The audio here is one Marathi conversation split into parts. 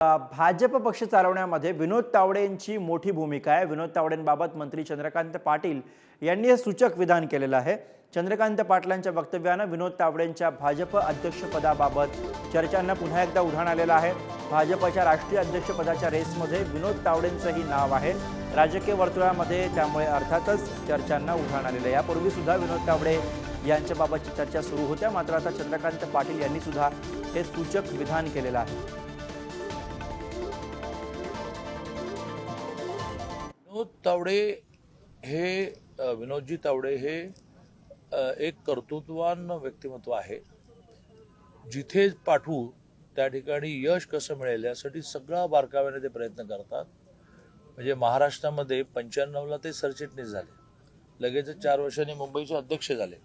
भाजप पक्ष चालवण्यामध्ये विनोद तावडेंची मोठी भूमिका आहे. विनोद तावडेंबाबत मंत्री चंद्रकांत पाटील यांनी हे सूचक विधान केलेलं आहे. चंद्रकांत पाटलांच्या वक्तव्यानं विनोद तावडेंच्या भाजप अध्यक्षपदाबाबत चर्चांना पुन्हा एकदा उधाण आलेलं आहे. भाजपच्या राष्ट्रीय अध्यक्षपदाच्या रेसमध्ये विनोद तावडेंचंही नाव आहे. राजकीय वर्तुळामध्ये त्यामुळे अर्थातच चर्चांना उधाण आलेलं आहे. यापूर्वी सुद्धा विनोद तावडे यांच्याबाबतची चर्चा सुरू होत्या. मात्र आता चंद्रकांत पाटील यांनी सुद्धा हे सूचक विधान केलेलं आहे. विनोद तावडे हे विनोदजी तावडे हे एक कर्तृत्वान व्यक्तिमत्व आहे. जिथे पाठवू त्या ठिकाणी यश कसं मिळेल यासाठी सगळा बारकाव्याने ते प्रयत्न करतात. म्हणजे महाराष्ट्रामध्ये पंच्याण्णवला ते सरचिटणीस झाले. लगेचच चार वर्षांनी मुंबईचे अध्यक्ष झाले.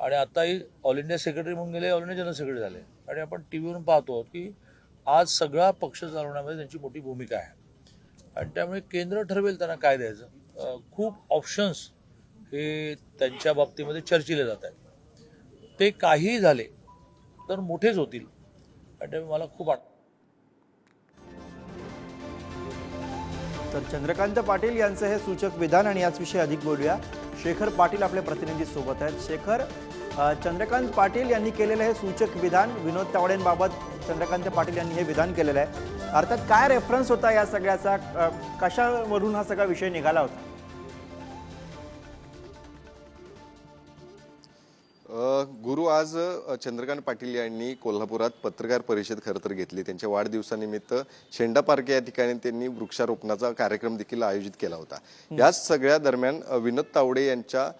आणि आताही ऑल इंडिया सेक्रेटरी म्हणून गेले ऑल इंडिया जनरल सेक्रेटरी झाले. आणि आपण टी व्हीवरून पाहतो आहोत की आज सगळा पक्ष चालवण्यामध्ये त्यांची मोठी भूमिका आहे. आणि त्यामुळे केंद्र ठरवेल त्यांना काय द्यायचं. खूप ऑप्शन्स हे त्यांच्या बाबतीमध्ये चर्चिले जात आहेत. ते काहीही झाले तर मोठेच होतील. आणि त्यामुळे मला खूप आठ तर चंद्रकांत पाटील यांचं हे सूचक विधान आणि याचविषयी अधिक बोलूया. शेखर पाटील आपले प्रतिनिधी सोबत आहेत. शेखर चंद्रकांत पाटील यांनी केलेलं हे सूचक विधान विनोद तावडेंबाबत चंद्रकांत पाटील यांनी हे विधान केलेलं आहे. अर्थात काय रेफरन्स होता या सगळ्याचा? कशावरून हा सगळा विषय निघाला होता? गुरु आज चंद्रकांत पाटील यांनी कोल्हापुरात पत्रकार परिषद खरं तर घेतली. त्यांच्या वाढदिवसानिमित्त शेंडा पार्क या ठिकाणी त्यांनी वृक्षारोपणाचा कार्यक्रम देखील आयोजित केला होता. याच सगळ्या दरम्यान विनोद तावडे यांच्या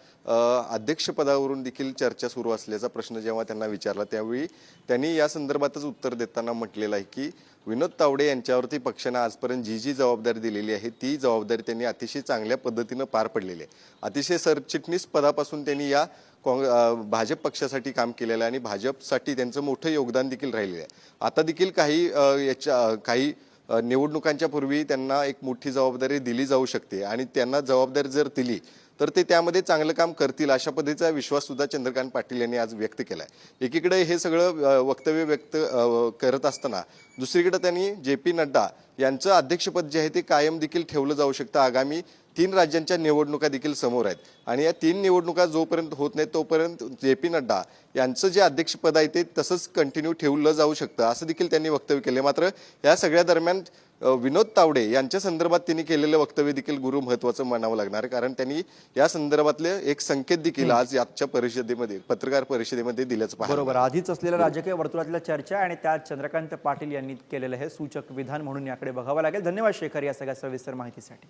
अध्यक्षपदावरून देखील चर्चा सुरू असल्याचा प्रश्न जेव्हा त्यांना विचारला त्यावेळी त्यांनी या संदर्भातच उत्तर देताना म्हटलेलं आहे की विनोद तावडे यांच्यावरती पक्षानं आजपर्यंत जी जी जबाबदारी दिलेली आहे ती जबाबदारी त्यांनी अतिशय चांगल्या पद्धतीनं पार पडलेली आहे. अतिशय सरचिटणीस पदापासून त्यांनी या काँग भाजप पक्षासाठी काम केलेलं आहे आणि भाजपसाठी त्यांचं मोठं योगदान देखील राहिलेलं आहे. आता देखील काही याच्या काही निवडणुकांच्या पूर्वी त्यांना एक मोठी जबाबदारी दिली जाऊ शकते आणि त्यांना जबाबदारी जर दिली तर ते त्यामध्ये चांगलं काम करतील अशा पद्धतीचा विश्वास सुद्धा चंद्रकांत पाटील यांनी आज व्यक्त केला आहे एकीकडे हे सगळं वक्तव्य व्यक्त करत असताना दुसरीकडे त्यांनी जे पी नड्डा यांचं अध्यक्षपद जे आहे ते कायम देखील ठेवलं जाऊ शकतं. आगामी तीन राज्यांच्या निवडणुका देखील समोर आहेत. आणि या तीन निवडणुका जोपर्यंत होत नाहीत तोपर्यंत जे पी नड्डा यांचं जे अध्यक्षपद आहे ते तसंच कंटिन्यू ठेवलं जाऊ शकतं असं देखील त्यांनी वक्तव्य केले मात्र या सगळ्या दरम्यान विनोद तावडे यांच्या संदर्भात त्यांनी केलेलं वक्तव्य देखील गुरु महत्वाचं मानावं लागणार. कारण त्यांनी या संदर्भातले एक संकेत देखील आज आजच्या परिषदेमध्ये पत्रकार परिषदेमध्ये दिल्याचं बरोबर. आधीच असलेल्या राजकीय वर्तुळातल्या चर्चा आणि त्यात चंद्रकांत पाटील यांनी केलेलं हे सूचक विधान म्हणून याकडे बघावं लागेल. धन्यवाद शेखर या सगळ्या सविस्तर माहितीसाठी.